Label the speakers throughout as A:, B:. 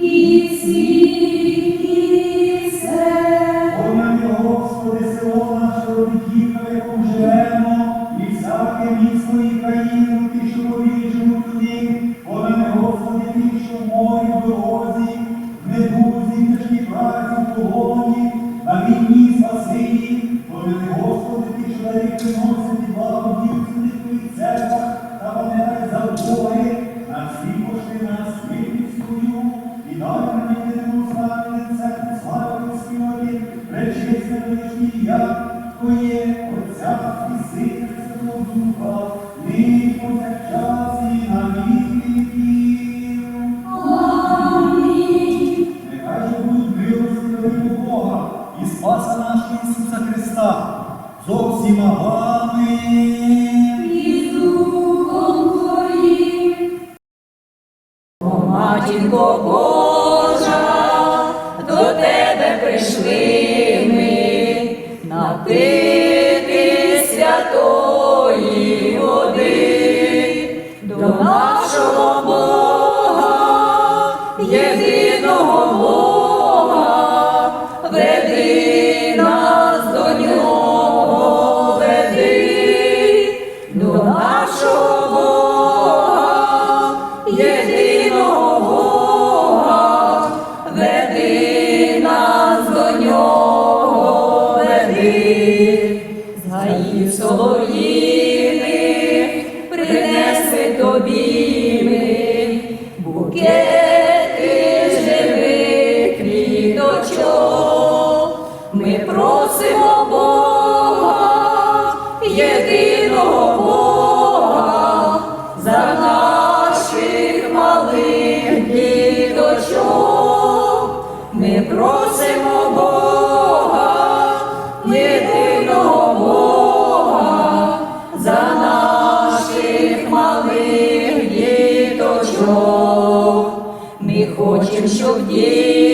A: Easy. зовсім агами. І
B: духом твоїм.
C: О, матінко Божа, до тебе прийшли ми на ти святої води до нашого Бога єдиного Бога. країв солов'їних принесли тобі ми букети живих квіточок. Ми просимо Бога, єдиного Бога, за наших малих діточок. Ми просимо. Бог, ми хочемо, щоб діти.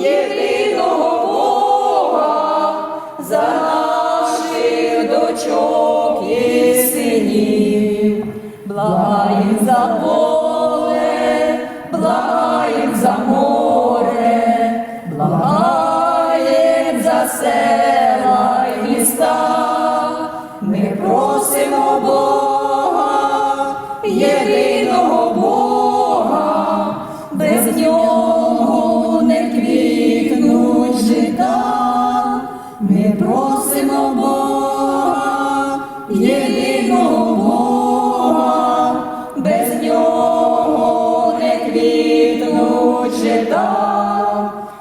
C: єдиного Бога за наших дочок і синів, благаєм за Бога.